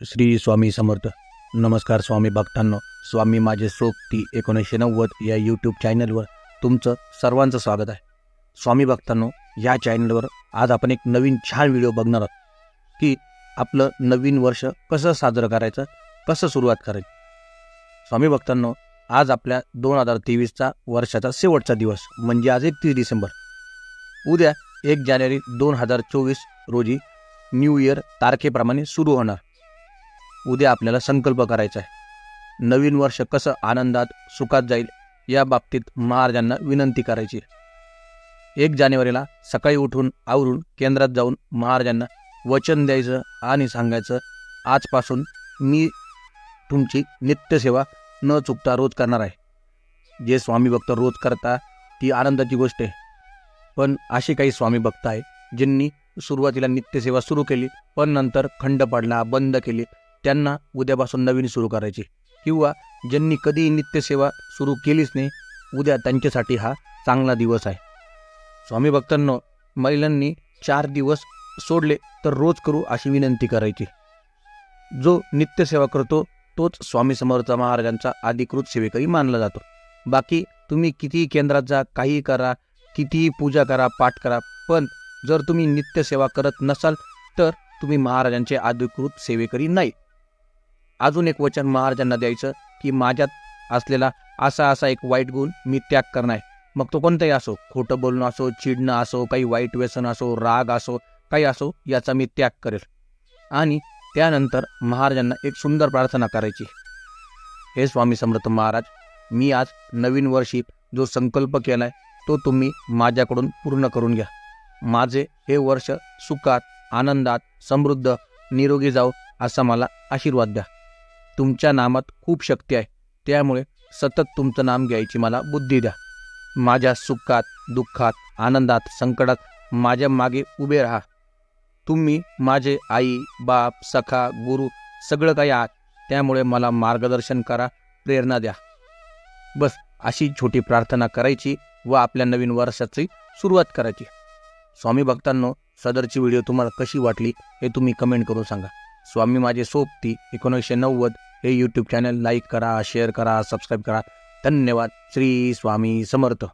श्री स्वामी समर्थ. नमस्कार स्वामी भक्तांनो. स्वामी माझे सोबती एकोणीसशे नव्वद या यूट्यूब चॅनलवर तुमचं सर्वांचं स्वागत आहे. स्वामी भक्तांनो या चॅनलवर आज आपण एक नवीन छान व्हिडिओ बघणार आहोत. की आपलं नवीन वर्ष कसं साजरं करायचं कसं सुरुवात करायची. स्वामी भक्तांनो आज आपल्या दोन हजार तेवीसचा वर्षाचा शेवटचा दिवस म्हणजे आज एकतीस डिसेंबर. उद्या एक जानेवारी दोन हजार चोवीस रोजी न्यू इयर तारखेप्रमाणे सुरू होणार. उद्या आपल्याला संकल्प करायचा आहे. नवीन वर्ष कसं आनंदात सुखात जाईल या बाबतीत महाराजांना विनंती करायची एक जानेवारीला सकाळी उठून आवरून केंद्रात जाऊन महाराजांना वचन द्यायचं आणि सांगायचं आजपासून मी तुमची नित्यसेवा न चुकता रोज करणार आहे. जे स्वामी भक्त रोज करता ती आनंदाची गोष्ट आहे. पण असे काही स्वामी भक्त आहे ज्यांनी सुरुवातीला नित्यसेवा सुरू केली पण नंतर खंड पडला बंद केली त्यांना उद्यापासून नवीन सुरू करायची. किंवा ज्यांनी कधी नित्यसेवा सुरू केलीच नाही उद्या त्यांच्यासाठी हा चांगला दिवस आहे. स्वामी भक्तांनो महिलांनी चार दिवस सोडले तर रोज करू अशी विनंती करायची. जो नित्यसेवा करतो तोच स्वामी समर्थ महाराजांचा अधिकृत सेवेकरी मानला जातो. बाकी तुम्ही कितीही केंद्रात जा काहीही करा कितीही पूजा करा पाठ करा पण जर तुम्ही नित्यसेवा करत नसाल तर तुम्ही महाराजांचे अधिकृत सेवेकरी नाही. अजून एक वचन महाराजांना द्यायचं की माझ्यात असलेला असा असा एक वाईट गुण मी त्याग करणार आहे. मग तो कोणताही असो खोटं बोलणं असो चिडणं असो काही वाईट व्यसन असो राग असो काही असो याचा मी त्याग करेल. आणि त्यानंतर महाराजांना एक सुंदर प्रार्थना करायची. हे स्वामी समर्थ महाराज मी आज नवीन वर्षी जो संकल्प केला आहे तो तुम्ही माझ्याकडून पूर्ण करून घ्या. माझे हे वर्ष सुखात आनंदात समृद्ध निरोगी जाऊ असा मला आशीर्वाद द्या. तुमच्या नामात खूप शक्ती आहे. त्यामुळे सतत तुमचं नाम घ्यायची मला बुद्धी द्या. माझ्या सुखात दुःखात आनंदात संकटात माझ्या मागे उभे राहा. तुम्ही माझे आई बाप सखा गुरु सगळं काही आहात. त्यामुळे मला मार्गदर्शन करा प्रेरणा द्या. बस अशी छोटी प्रार्थना करायची व आपल्या नवीन वर्षाची सुरुवात करायची. स्वामी भक्तांनो सदरची व्हिडिओ तुम्हाला कशी वाटली हे तुम्ही कमेंट करून सांगा. स्वामी माझे सोबती एकोणीसशे नव्वद हे यूट्यूब चॅनल लाईक करा शेअर करा सबस्क्राईब करा. धन्यवाद. श्री स्वामी समर्थ.